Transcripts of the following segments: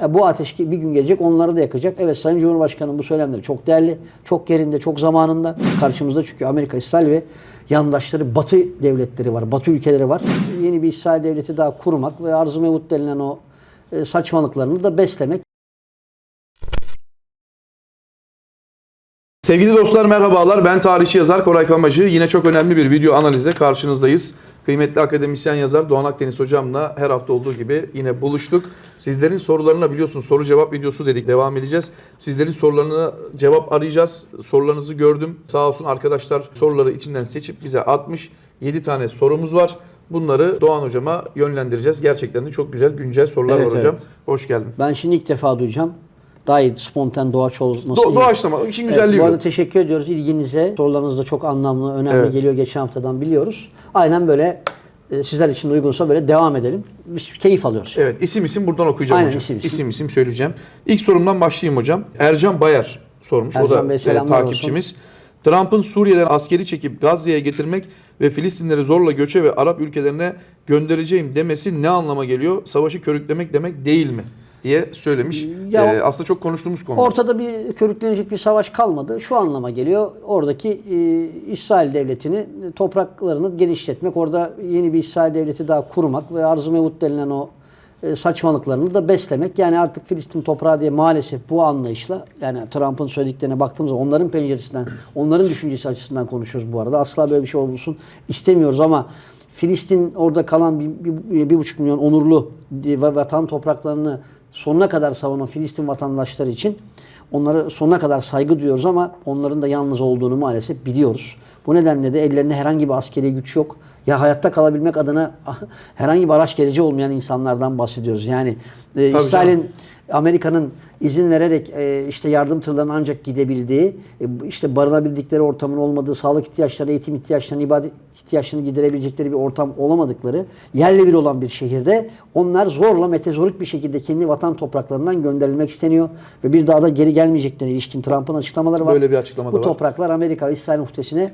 Ya bu ateş bir gün gelecek onları da yakacak. Evet Sayın Cumhurbaşkanı'nın bu söylemleri çok değerli, çok yerinde, çok zamanında. Karşımızda çünkü Amerika, İsrail ve yandaşları Batı devletleri var, Batı ülkeleri var. Yeni bir İsrail devleti daha kurmak ve arz-ı mevut denilen o e, saçmalıklarını da beslemek. Sevgili dostlar merhabalar. Ben tarihçi yazar Koray Kamacı. Yine çok önemli bir video analize karşınızdayız. Kıymetli akademisyen yazar Doğan Akdeniz hocamla her hafta olduğu gibi yine buluştuk. Sizlerin sorularına biliyorsun soru cevap videosu dedik devam edeceğiz. Sizlerin sorularına cevap arayacağız. Sorularınızı gördüm. Sağ olsun arkadaşlar soruları içinden seçip bize atmış. 7 tane sorumuz var. Bunları Doğan hocama yönlendireceğiz. Gerçekten de çok güzel güncel sorular Evet, var hocam. evet. Hoş geldin. Ben şimdi ilk defa duyacağım. Daha iyi, spontan, doğaç olması Do- iyi. doğaçlama işin Evet, güzelliği bu bu. arada teşekkür ediyoruz ilginize. Sorularınız da çok anlamlı, önemli Evet. geliyor geçen haftadan biliyoruz. Aynen böyle e, sizler için uygunsa böyle devam edelim. Biz keyif alıyoruz. Evet isim isim buradan okuyacağım Aynen, hocam. isim İsim isim. isim. söyleyeceğim. İlk sorumdan başlayayım hocam. Ercan Bayar sormuş. o Ercan da Bey, e, takipçimiz. Trump'ın Suriye'den askeri çekip Gazze'ye getirmek ve Filistinleri zorla göçe ve Arap ülkelerine göndereceğim demesi ne anlama geliyor? Savaşı körüklemek demek değil mi? Diye söylemiş. Ya Ee, aslında çok konuştuğumuz konu. Ortada bir körüklenecek bir savaş kalmadı. Şu anlama geliyor. Oradaki e, İsrail devletini topraklarını genişletmek, orada yeni bir İsrail devleti daha kurmak ve arz-ı mevut denilen o e, saçmalıklarını da beslemek. Yani artık Filistin toprağı diye maalesef bu anlayışla yani Trump'ın söylediklerine baktığımız zaman onların penceresinden, onların düşüncesi açısından konuşuyoruz bu arada. Asla böyle bir şey olmasın istemiyoruz ama Filistin orada kalan bir, bir, bir buçuk milyon onurlu vatan topraklarını sonuna kadar savunan Filistin vatandaşları için onlara sonuna kadar saygı duyuyoruz ama onların da yalnız olduğunu maalesef biliyoruz. Bu nedenle de ellerinde herhangi bir askeri güç yok. Ya hayatta kalabilmek adına herhangi bir araç gereci olmayan insanlardan bahsediyoruz. Yani e, İsrail'in. Amerika'nın izin vererek e, işte yardım tırlarının ancak gidebildiği, e, işte barınabildikleri ortamın olmadığı, sağlık ihtiyaçları, eğitim ihtiyaçlarını, ibadet ihtiyaçlarını giderebilecekleri bir ortam olamadıkları yerle bir olan bir şehirde onlar zorla metezorik bir şekilde kendi vatan topraklarından gönderilmek isteniyor ve bir daha da geri gelmeyeceklerine ilişkin Trump'ın açıklamaları var. Böyle bir açıklama da Bu var. topraklar Amerika ve İsrail muhtesine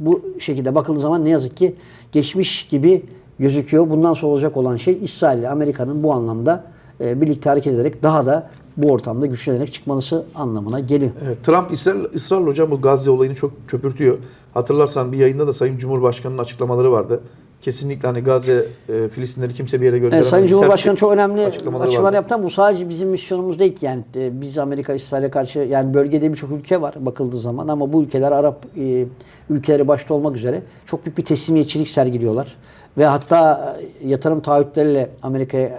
bu şekilde bakıldığı zaman ne yazık ki geçmiş gibi gözüküyor. Bundan sonra olacak olan şey İsrail ile Amerika'nın bu anlamda birlikte hareket ederek daha da bu ortamda güçlenerek çıkması anlamına geliyor. Evet, Trump ısrar, ısrarla hocam bu Gazze olayını çok köpürtüyor. Hatırlarsan bir yayında da Sayın Cumhurbaşkanı'nın açıklamaları vardı. Kesinlikle hani Gazze, e, Filistinleri kimse bir yere gönderemez. Sayın Sert Cumhurbaşkanı çok önemli açıklamalar vardı. yaptı ama bu sadece bizim misyonumuz değil ki. Yani e, biz Amerika, İsrail'e karşı yani bölgede birçok ülke var bakıldığı zaman ama bu ülkeler Arap e, ülkeleri başta olmak üzere çok büyük bir teslimiyetçilik sergiliyorlar. Ve hatta e, yatırım taahhütleriyle Amerika'ya e,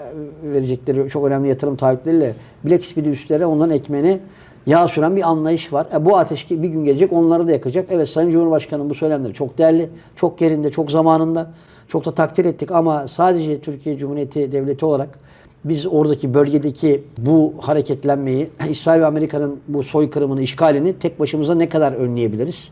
verecekleri çok önemli yatırım taahhütleriyle bilakis bir de üstlere onların ekmeğini yağ süren bir anlayış var. E, bu ateş bir gün gelecek onları da yakacak. Evet Sayın Cumhurbaşkanı'nın bu söylemleri çok değerli, çok yerinde, çok zamanında. Çok da takdir ettik ama sadece Türkiye Cumhuriyeti Devleti olarak biz oradaki bölgedeki bu hareketlenmeyi, İsrail ve Amerika'nın bu soykırımını, işgalini tek başımıza ne kadar önleyebiliriz?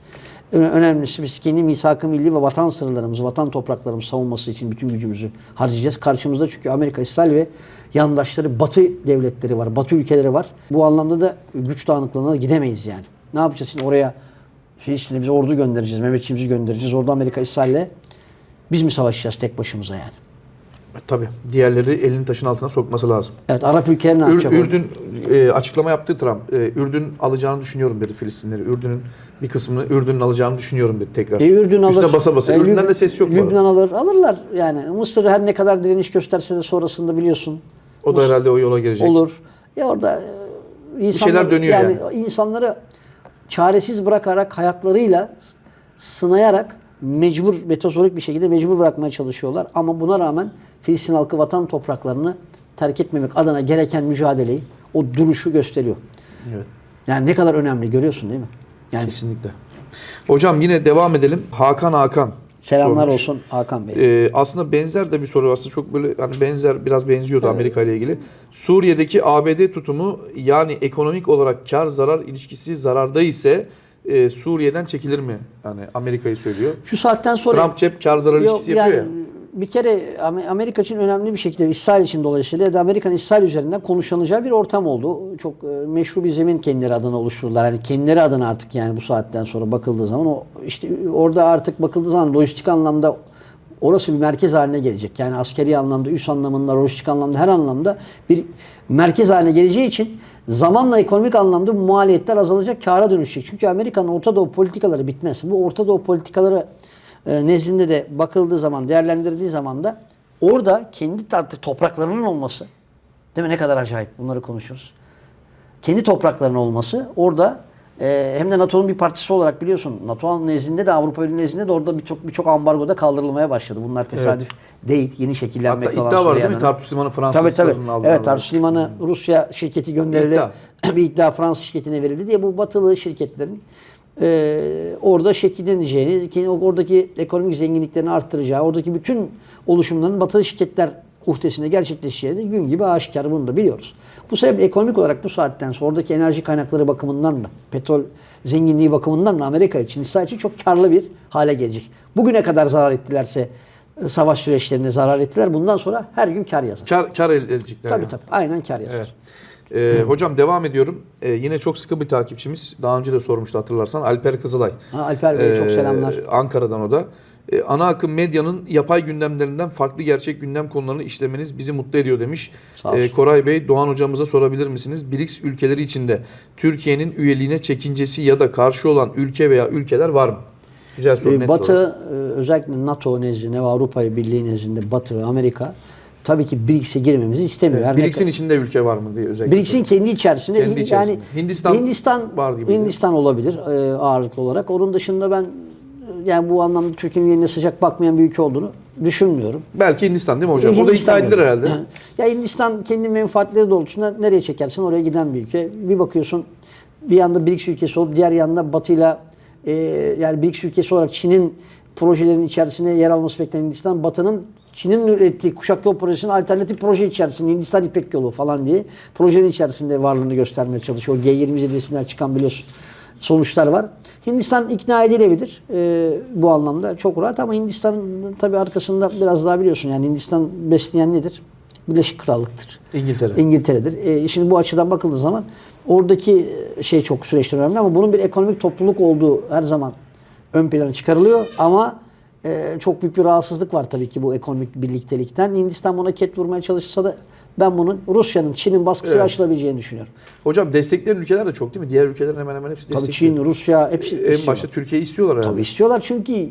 Önemlisi biz kendi misak-ı milli ve vatan sınırlarımızı, vatan topraklarımızı savunması için bütün gücümüzü harcayacağız. Karşımızda çünkü Amerika, İsrail ve yandaşları Batı devletleri var, Batı ülkeleri var. Bu anlamda da güç dağınıklığına da gidemeyiz yani. Ne yapacağız şimdi oraya Filistin'e biz ordu göndereceğiz, Mehmetçiğimizi göndereceğiz. Orada Amerika, İsrail'le biz mi savaşacağız tek başımıza yani? E, Tabii. Diğerleri elini taşın altına sokması lazım. Evet Arap ülkeleri ne Ür- yapacak? Ürdün e, açıklama yaptı Trump. E, Ürdün alacağını düşünüyorum dedi Filistinleri. Ürdün'ün bir kısmını Ürdün'ün alacağını düşünüyorum dedi tekrar. E, Ürdün alır. Üstüne basa basa. E, Ürdün'den de ses yok. Lübnan alır. Alırlar yani. Mısır her ne kadar direniş gösterse de sonrasında biliyorsun. O da herhalde o yola girecek. Olur. Ya orada e, insanlar, şeyler dönüyor yani. insanları çaresiz bırakarak hayatlarıyla sınayarak mecbur metazorik bir şekilde mecbur bırakmaya çalışıyorlar. Ama buna rağmen Filistin halkı vatan topraklarını terk etmemek adına gereken mücadeleyi, o duruşu gösteriyor. Evet. Yani ne kadar önemli görüyorsun değil mi? Yani Kesinlikle. Hocam yine devam edelim. Hakan Hakan. selamlar sormuş. olsun Hakan Bey. Ee, aslında benzer de bir soru aslında çok böyle hani benzer biraz benziyordu Amerika ile ilgili. Suriye'deki ABD tutumu yani ekonomik olarak kar zarar ilişkisi zararda ise e, Suriye'den çekilir mi? Yani Amerika'yı söylüyor. Şu saatten sonra Trump hep kar zarar Yok, ilişkisi yapıyor ya. Bir kere Am- Amerika için önemli bir şekilde İsrail için dolayısıyla ya da Amerika'nın İsrail üzerinden konuşulacağı bir ortam oldu. Çok e, meşru bir zemin kendileri adına oluşturdular. Yani kendileri adına artık yani bu saatten sonra bakıldığı zaman o işte orada artık bakıldığı zaman lojistik anlamda orası bir merkez haline gelecek. Yani askeri anlamda, üs anlamında, lojistik anlamda her anlamda bir merkez haline geleceği için zamanla ekonomik anlamda bu maliyetler azalacak, kâra dönüşecek. Çünkü Amerika'nın Orta Doğu politikaları bitmez. Bu Orta Doğu politikaları e, nezdinde de bakıldığı zaman, değerlendirildiği zaman da orada kendi topraklarının olması, değil mi ne kadar acayip bunları konuşuyoruz. Kendi topraklarının olması orada e, hem de NATO'nun bir parçası olarak biliyorsun NATO nezdinde de Avrupa Birliği nezdinde de orada birçok birçok ambargoda kaldırılmaya başladı. Bunlar tesadüf değil. Yeni Hatta şekillenmekte olan iddia var değil mi? Tartus Limanı Tabii tabii. Aldığı. Evet Tarsus Limanı Rusya şirketi gönderildi. İddia. bir iddia Fransız şirketine verildi diye bu batılı şirketlerin e, orada şekilleneceğini, ki oradaki ekonomik zenginliklerini arttıracağı, oradaki bütün oluşumların batılı şirketler uhdesinde gerçekleşeceği de gün gibi aşikar bunu da biliyoruz. Bu sebeple ekonomik olarak bu saatten sonra oradaki enerji kaynakları bakımından da, petrol zenginliği bakımından da Amerika için, İsrail için çok karlı bir hale gelecek. Bugüne kadar zarar ettilerse e, savaş süreçlerinde zarar ettiler. Bundan sonra her gün kar yazar. Kar, kar edecekler. Tabii yani. tabii. Aynen kar yazar. Evet. Ee, hocam devam ediyorum. Ee, yine çok sıkı bir takipçimiz. Daha önce de sormuştu hatırlarsan. Alper Kızılay. Ha, Alper Bey çok Ee, selamlar. Ankara'dan o da. Ee, ana akım medyanın yapay gündemlerinden farklı gerçek gündem konularını işlemeniz bizi mutlu ediyor demiş. Ee, Koray Bey, Doğan hocamıza sorabilir misiniz? BRICS ülkeleri içinde Türkiye'nin üyeliğine çekincesi ya da karşı olan ülke veya ülkeler var mı? Güzel soru. Net Batı soru. e, özellikle NATO nezdinde ve Avrupa Birliği nezdinde Batı ve Amerika tabii ki BRICS'e girmemizi istemiyor. Ne BRICS'in içinde ülke var mı diye özellikle. BRICS'in kendi içerisinde Kendi yani içerisinde. Hindistan Hindistan var gibi Hindistan olabilir e, ağırlıklı olarak. Onun dışında ben e, yani bu anlamda Türkiye'nin yerine sıcak bakmayan bir ülke olduğunu düşünmüyorum. Belki Hindistan değil mi hocam? o da Hindistan iddia edilir herhalde. Ya Hindistan kendi menfaatleri doğrultusunda nereye çekersen oraya giden bir ülke. Bir bakıyorsun bir yanda BRICS ülkesi olup diğer yanda Batı'yla e, yani BRICS ülkesi olarak Çin'in projelerin içerisinde yer alması beklenen Hindistan, Batı'nın Çin'in ürettiği kuşak yol projesinin alternatif proje içerisinde Hindistan İpek Yolu falan diye projenin içerisinde varlığını göstermeye çalışıyor. O G20 zirvesinden çıkan biliyorsun sonuçlar var. Hindistan ikna edilebilir e, bu anlamda çok rahat ama Hindistan'ın tabii arkasında biraz daha biliyorsun yani Hindistan besleyen nedir? Birleşik Krallık'tır. İngiltere. İngiltere'dir. E, şimdi bu açıdan bakıldığı zaman oradaki şey çok süreçler önemli ama bunun bir ekonomik topluluk olduğu her zaman ön plana çıkarılıyor ama e, çok büyük bir rahatsızlık var tabii ki bu ekonomik birliktelikten. Hindistan buna ket vurmaya çalışsa da ben bunun Rusya'nın, Çin'in baskısıyla Evet. aşılabileceğini düşünüyorum. Hocam destekleyen ülkeler de çok değil mi? Diğer ülkelerin hemen hemen hepsi Tabii destekliyor. Çin, Rusya hepsi En istiyorlar. başta Türkiye'yi istiyorlar herhalde. Tabii istiyorlar çünkü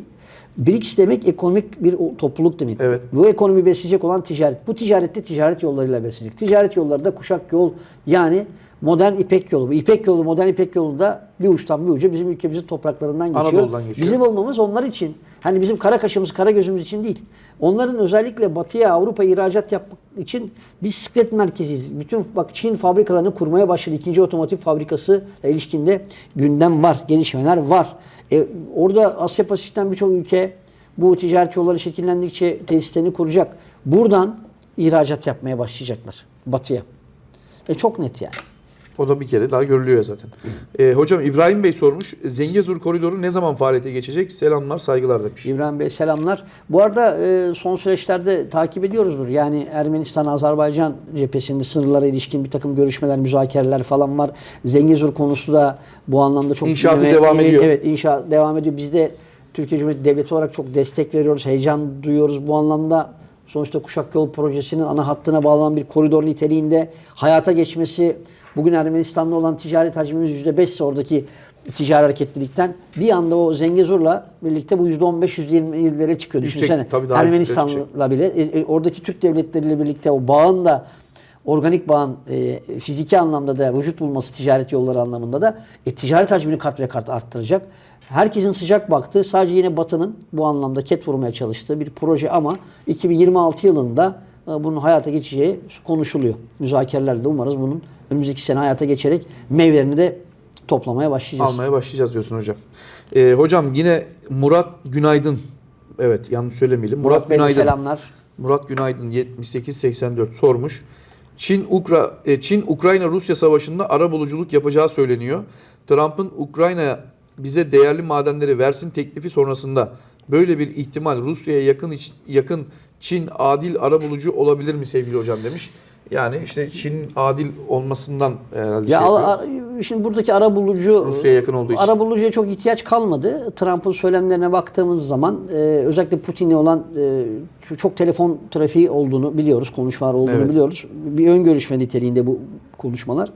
BRICS demek ekonomik bir topluluk demek. Evet. Bu ekonomi besleyecek olan ticaret. Bu ticarette ticaret yollarıyla besleyecek. Ticaret yolları da kuşak yol yani modern İpek yolu. Bu İpek yolu, modern İpek yolu da bir uçtan bir uca bizim ülkemizin topraklarından geçiyor. Anadolu'dan geçiyor. Bizim olmamız onlar için. Hani bizim kara kaşımız, kara gözümüz için değil. Onların özellikle batıya, Avrupa ihracat yapmak için biz siklet merkeziyiz. Bütün bak Çin fabrikalarını kurmaya başladı. İkinci otomotiv fabrikası ilişkinde gündem var, gelişmeler var. E, orada Asya Pasifik'ten birçok ülke bu ticaret yolları şekillendikçe tesislerini kuracak. Buradan ihracat yapmaya başlayacaklar batıya. E çok net yani. O da bir kere daha görülüyor zaten. Ee, hocam İbrahim Bey sormuş. Zengezur koridoru ne zaman faaliyete geçecek? Selamlar, saygılar demiş. İbrahim Bey selamlar. Bu arada e, son süreçlerde takip ediyoruzdur. Yani Ermenistan-Azerbaycan cephesinde sınırlara ilişkin bir takım görüşmeler, müzakereler falan var. Zengezur konusu da bu anlamda çok... İnşaatı gündeme- devam e, ediyor. Evet inşaat devam ediyor. Biz de Türkiye Cumhuriyeti Devleti olarak çok destek veriyoruz. Heyecan duyuyoruz bu anlamda. Sonuçta Kuşak Yol Projesi'nin ana hattına bağlanan bir koridor niteliğinde hayata geçmesi bugün Ermenistan'la olan ticaret hacmimiz %5 ise oradaki ticari hareketlilikten bir anda o Zengezur'la birlikte bu %15-%20'lere çıkıyor. Yüksek, Düşünsene. Ermenistan'la bile e, e, oradaki Türk devletleriyle birlikte o bağın da organik bağın e, fiziki anlamda da vücut bulması ticaret yolları anlamında da e, ticaret hacmini kat ve kat arttıracak. Herkesin sıcak baktığı sadece yine Batı'nın bu anlamda ket vurmaya çalıştığı bir proje ama 2026 yılında e, bunun hayata geçeceği konuşuluyor. Müzakerelerde umarız bunun önümüzdeki sene hayata geçerek meyvelerini de toplamaya başlayacağız. Almaya başlayacağız diyorsun hocam. Ee, hocam yine Murat Günaydın. Evet yanlış söylemeyelim. Murat, Murat Günaydın. selamlar. Murat Günaydın 7884 sormuş. Çin Ukra e, Çin Ukrayna Rusya savaşında ara buluculuk yapacağı söyleniyor. Trump'ın Ukrayna'ya bize değerli madenleri versin teklifi sonrasında böyle bir ihtimal Rusya'ya yakın yakın Çin adil ara bulucu olabilir mi sevgili hocam demiş. Yani işte Çin adil olmasından herhalde Ya şey al- yapıyor. ar- şimdi buradaki ara bulucu Rusya'ya yakın olduğu için. Ara bulucuya çok ihtiyaç kalmadı. Trump'ın söylemlerine baktığımız zaman e, özellikle Putin'le olan e, çok- çok telefon trafiği olduğunu biliyoruz, konuşmalar olduğunu Evet. biliyoruz. Bir ön görüşme niteliğinde bu konuşmalar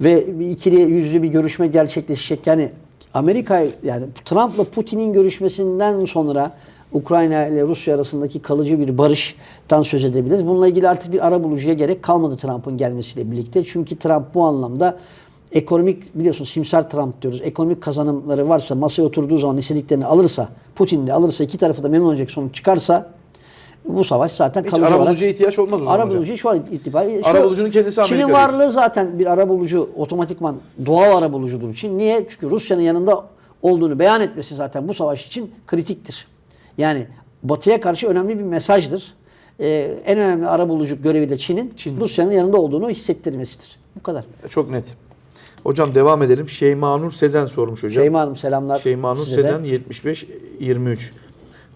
ve bir ikili yüzlü bir görüşme gerçekleşecek. Yani Amerika yani Trump'la Putin'in görüşmesinden sonra Ukrayna ile Rusya arasındaki kalıcı bir barıştan söz edebiliriz. Bununla ilgili artık bir ara bulucuya gerek kalmadı Trump'ın gelmesiyle birlikte. Çünkü Trump bu anlamda ekonomik biliyorsun simsar Trump diyoruz. Ekonomik kazanımları varsa masaya oturduğu zaman istediklerini alırsa Putin de alırsa iki tarafı da memnun olacak sonuç çıkarsa bu savaş zaten Hiç kalıcı ara olarak bulucuya ihtiyaç olmaz o zaman Ara hocam. bulucu şu an itibariyle Ara bulucunun kendisi Çin'in Amerika varlığı zaten bir ara bulucu otomatikman doğal ara bulucudur Çin. Niye? Çünkü Rusya'nın yanında olduğunu beyan etmesi zaten bu savaş için kritiktir. Yani Batı'ya karşı önemli bir mesajdır. Ee, en önemli ara bulucu görevi de Çin'in Çin. Rusya'nın yanında olduğunu hissettirmesidir. Bu kadar. Çok net. Hocam devam edelim. Şeyma Nur Sezen sormuş hocam. Şeyma Hanım selamlar. Şeyma Nur size de. Sezen 75 23.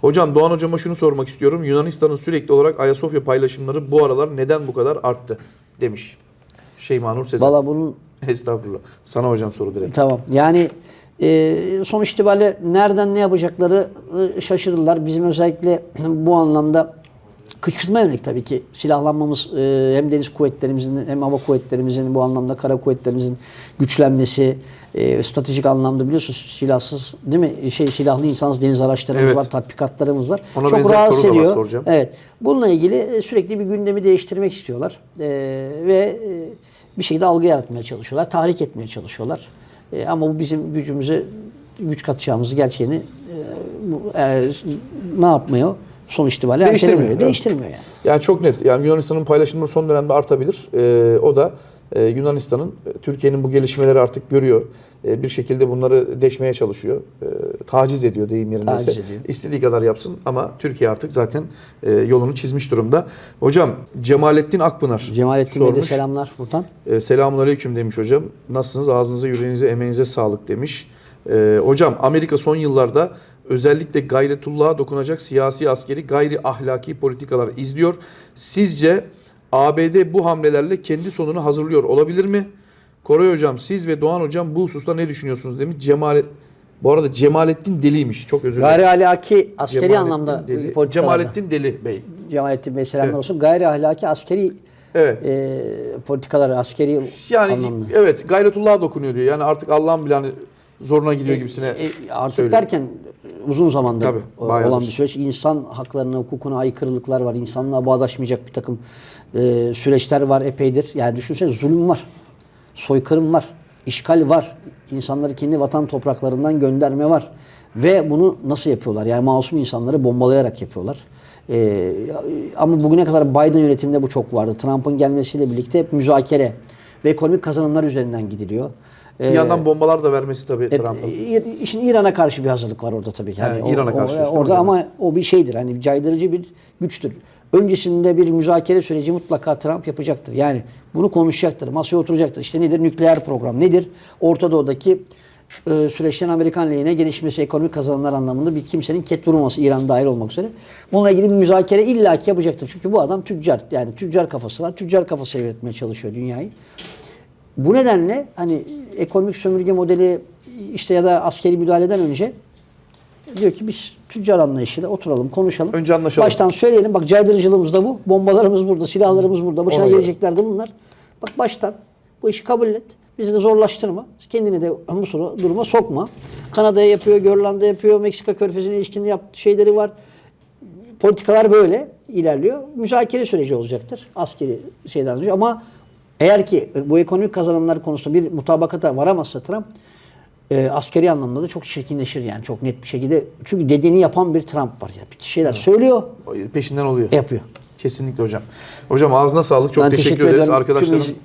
Hocam Doğan hocama şunu sormak istiyorum. Yunanistan'ın sürekli olarak Ayasofya paylaşımları bu aralar neden bu kadar arttı demiş. Şeyma Nur Sezen. Valla bunun Estağfurullah. Sana hocam soru direkt. Tamam. Yani e, sonuç itibariyle nereden ne yapacakları e, şaşırırlar. Bizim özellikle bu anlamda kışkırtma yönelik tabii ki silahlanmamız e, hem deniz kuvvetlerimizin hem hava kuvvetlerimizin bu anlamda kara kuvvetlerimizin güçlenmesi e, stratejik anlamda biliyorsunuz silahsız değil mi? Şey silahlı insansız deniz araçlarımız Evet. var, tatbikatlarımız var. Ona Çok rahatsız ediyor. soracağım. Evet. Bununla ilgili e, sürekli bir gündemi değiştirmek istiyorlar. E, ve e, bir şekilde algı yaratmaya çalışıyorlar. Tahrik etmeye çalışıyorlar. E, ama bu bizim gücümüze güç katacağımızı gerçeğini e, bu, e, ne yapmıyor? Sonuç itibariyle Değiştirmiyor, evet. Değiştirmiyor yani. Yani çok net. Yani Yunanistan'ın paylaşımları son dönemde artabilir. Ee, o da e, Yunanistan'ın e, Türkiye'nin bu gelişmeleri artık görüyor. E, bir şekilde bunları deşmeye çalışıyor. E, taciz ediyor deyim yerindeyse. Taciz ediyor. İstediği kadar yapsın ama Türkiye artık zaten e, yolunu çizmiş durumda. Hocam Cemalettin Akpınar Cemalettin Bey'e de sormuş. selamlar buradan. E, selamun aleyküm demiş hocam. Nasılsınız? Ağzınıza, yüreğinize, emeğinize sağlık demiş. E, hocam Amerika son yıllarda özellikle gayretullah'a dokunacak siyasi, askeri, gayri ahlaki politikalar izliyor. Sizce ABD bu hamlelerle kendi sonunu hazırlıyor olabilir mi? Koray hocam siz ve Doğan hocam bu hususta ne düşünüyorsunuz demiş. Cemalet bu arada Cemalettin Deliymiş. Çok özür dilerim. Gayri ahlaki askeri Cemalettin anlamda Deli. politikalarda. Cemalettin Deli Bey. Cemalettin Bey selamlar Evet. olsun. Gayri ahlaki askeri Evet. e, politikalar, askeri Yani anlamda. evet gayretullah'a dokunuyor diyor. Yani artık Allah'ın bile hani zoruna gidiyor gibisine E, artık söylüyor. derken uzun zamandır Tabii, bayağıdır. olan bir süreç. İnsan haklarına, hukukuna aykırılıklar var. İnsanlığa bağdaşmayacak bir takım e, süreçler var epeydir. Yani düşünsene zulüm var. Soykırım var. işgal var. İnsanları kendi vatan topraklarından gönderme var. Ve bunu nasıl yapıyorlar? Yani masum insanları bombalayarak yapıyorlar. E, ama bugüne kadar Biden yönetiminde bu çok vardı. Trump'ın gelmesiyle birlikte hep müzakere ve ekonomik kazanımlar üzerinden gidiliyor. Bir E, yandan bombalar da vermesi tabii Evet, Trump'ın. İ- işin İran'a karşı bir hazırlık var orada tabii. ki. He, o- İran'a o- karşı diyorsun, orada ama o bir şeydir. Hani caydırıcı bir güçtür. Öncesinde bir müzakere süreci mutlaka Trump yapacaktır. Yani bunu konuşacaktır. Masaya oturacaktır. İşte nedir nükleer program? Nedir? Orta Doğu'daki e, süreçten Amerikan lehine gelişmesi, ekonomik kazanımlar anlamında bir kimsenin ket vurmaması İran dahil olmak üzere. Bununla ilgili bir müzakere illaki yapacaktır. Çünkü bu adam tüccar. Yani tüccar kafası var. Tüccar kafası üretmeye çalışıyor dünyayı. Bu nedenle hani ekonomik sömürge modeli işte ya da askeri müdahaleden önce diyor ki biz tüccar anlayışıyla oturalım, konuşalım. Önce anlaşalım. Baştan söyleyelim. Bak caydırıcılığımız da bu. Bombalarımız burada, silahlarımız burada. Başına Ona gelecekler de bunlar. Bak baştan bu işi kabul et. Bizi de zorlaştırma. Kendini de bu soru duruma sokma. Kanada'ya yapıyor, Grönland'a yapıyor, Meksika körfezine ilişkin yaptığı şeyleri var. Politikalar böyle ilerliyor. Müzakere süreci olacaktır. Askeri şeyden önce. Ama eğer ki bu ekonomik kazanımlar konusunda bir mutabakata varamazsa Trump e, askeri anlamda da çok çirkinleşir yani çok net bir şekilde. Çünkü dediğini yapan bir Trump var ya. Bir şeyler söylüyor, Peşinden oluyor. yapıyor. Kesinlikle hocam. Hocam ağzına sağlık. Çok Ben teşekkür, teşekkür ederiz.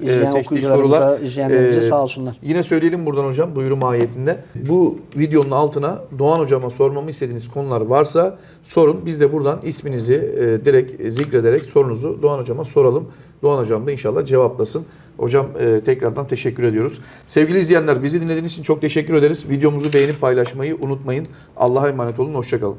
iz- e, seçtiği sorular. izleyenlerimize sağ olsunlar. Yine söyleyelim buradan hocam duyuru mahiyetinde. Bu videonun altına Doğan hocama sormamı istediğiniz konular varsa sorun. Biz de buradan isminizi e, direkt zikrederek sorunuzu Doğan hocama soralım. Doğan hocam da inşallah cevaplasın. Hocam e, tekrardan teşekkür ediyoruz. Sevgili izleyenler bizi dinlediğiniz için çok teşekkür ederiz. Videomuzu beğenip paylaşmayı unutmayın. Allah'a emanet olun. Hoşçakalın.